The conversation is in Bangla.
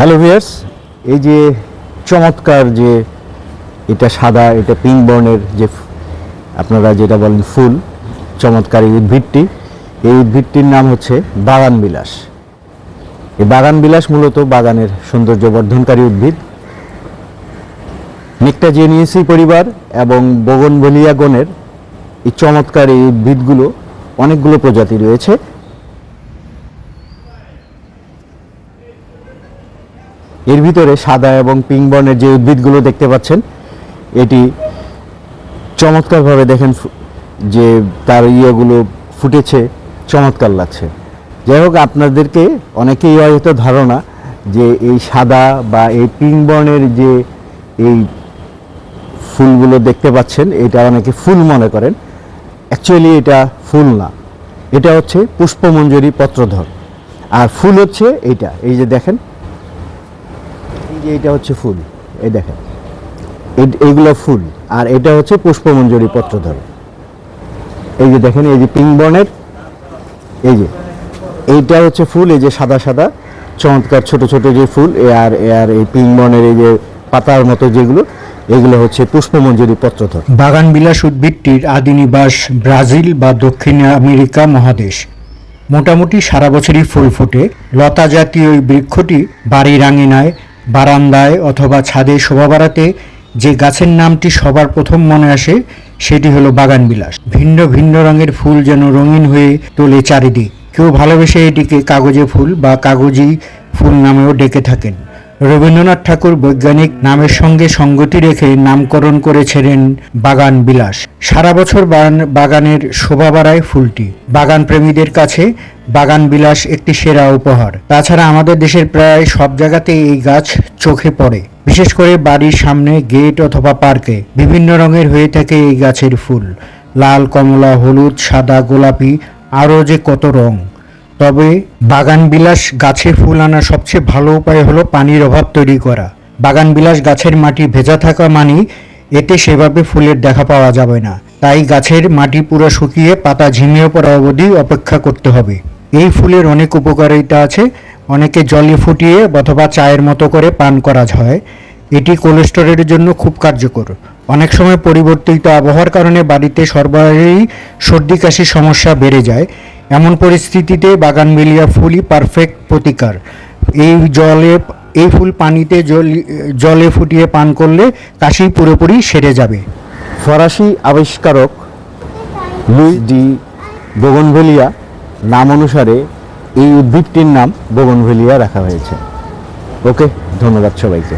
হ্যালো ভিয়ার্স এই যে চমৎকার যে এটা সাদা, এটা পিঙ্ক বর্ণের যে আপনারা যেটা বলেন ফুল, চমৎকার এই উদ্ভিদটি। এই উদ্ভিদটির নাম হচ্ছে বাগান বিলাস। এই বাগান বিলাস মূলত বাগানের সৌন্দর্য বর্ধনকারী উদ্ভিদ নেকটাজেনিয়াসি পরিবার এবং বগনভেলিয়া গণের এই চমৎকার এই উদ্ভিদগুলো অনেকগুলো প্রজাতি রয়েছে। এর ভিতরে সাদা এবং পিঙ্ক বর্ণের যে উদ্ভিদগুলো দেখতে পাচ্ছেন, এটি চমৎকারভাবে দেখেন যে তার ইয়েগুলো ফুটেছে, চমৎকার লাগছে। যাই হোক, আপনাদেরকে অনেকেই হয়তো ধারণা যে এই সাদা বা এই পিঙ্ক বর্ণের যে এই ফুলগুলো দেখতে পাচ্ছেন, এটা অনেকে ফুল মনে করেন। অ্যাকচুয়ালি এটা ফুল না। এটা হচ্ছে পুষ্পমঞ্জুরি পত্রধর। আর ফুল হচ্ছে এইটা। এই যে দেখেন যে এটা হচ্ছে ফুল, এই দেখেন। এইগুলো ফুল, আর এটা হচ্ছে পুষ্পমঞ্জরি পত্রধর এই যে দেখেন, এই যে পিঙ্ক বর্ণের, এই যে, এইটা হচ্ছে ফুল, এই যে সাদা সাদা, চমৎকার ছোট ছোট যে ফুল আর আর এই পিঙ্ক বর্ণের এই যে পাতার মতো যেগুলো, এগুলো হচ্ছে পুষ্পমঞ্জরি পত্রধর বাগান বিলাস উদ্ভিদটির আদি নিবাস ব্রাজিল বা দক্ষিণ আমেরিকা মহাদেশ। মোটামুটি সারা বছরই ফুল ফোটে। লতা জাতীয় এই বৃক্ষটি বাড়ির আঙিনায় বারান্দায় অথবা ছাদে শোভা বাড়াতে যে গাছের নামটি সবার প্রথম মনে আসে, সেটি হলো বাগানবিলাস। ভিন্ন ভিন্ন রঙের ফুল যেন রঙিন হয়ে তোলে চারিদিক। কেউ ভালোবেসে এটিকে কাগজে ফুল বা কাগজি ফুল নামেও ডেকে থাকেন। রবীন্দ্রনাথ ঠাকুর বৈজ্ঞানিক নামের সঙ্গে সঙ্গতি রেখে নামকরণ করেছিলেন বাগান বিলাস। সারা বছর বাগান- বাগানের শোভা বাড়ায় ফুলটি। বাগান প্রেমীদের কাছে বাগান বিলাস একটি সেরা উপহার। তাছাড়া আমাদের দেশের প্রায় সব জায়গাতেই এই গাছ চোখে পড়ে। বিশেষ করে বাড়ির সামনে, গেট অথবা পার্কে বিভিন্ন রঙের হয়ে থাকে এই গাছের ফুল। লাল, কমলা, হলুদ, সাদা, গোলাপি, আরও যে কত রং। তবে বাগান বিলাস গাছে ফুল আনার সবচেয়ে ভালো উপায় হলো পানির অভাব তৈরি করা। বাগান বিলাস গাছের মাটি ভেজা থাকা মানে এতে সেভাবে ফুলের দেখা পাওয়া যাবে না। তাই গাছের মাটি পুরো শুকিয়ে পাতা ঝিমিয়ে পড়া অবধি অপেক্ষা করতে হবে। এই ফুলের অনেক উপকারিতা আছে। অনেকে জলে ফুটিয়ে অথবা চায়ের মতো করে পান করা হয়। এটি কোলেস্টেরলের জন্য খুব কার্যকর। অনেক সময় পরিবর্তিত আবহাওয়ার কারণে বাড়িতে সরবরাহেই সর্দি কাশির সমস্যা বেড়ে যায়। এমন পরিস্থিতিতে বাগান বাগানবেলিয়া ফুলই পারফেক্ট প্রতিকার। এই জলে, এই ফুল পানিতে জলে ফুটিয়ে পান করলে কাশি পুরোপুরি সেরে যাবে। ফরাসি আবিষ্কারক লুই ডি বোগনভেলিয়া নাম অনুসারে এই উদ্ভিদটির নাম বোগনভেলিয়া রাখা হয়েছে। ওকে, ধন্যবাদ সবাইকে।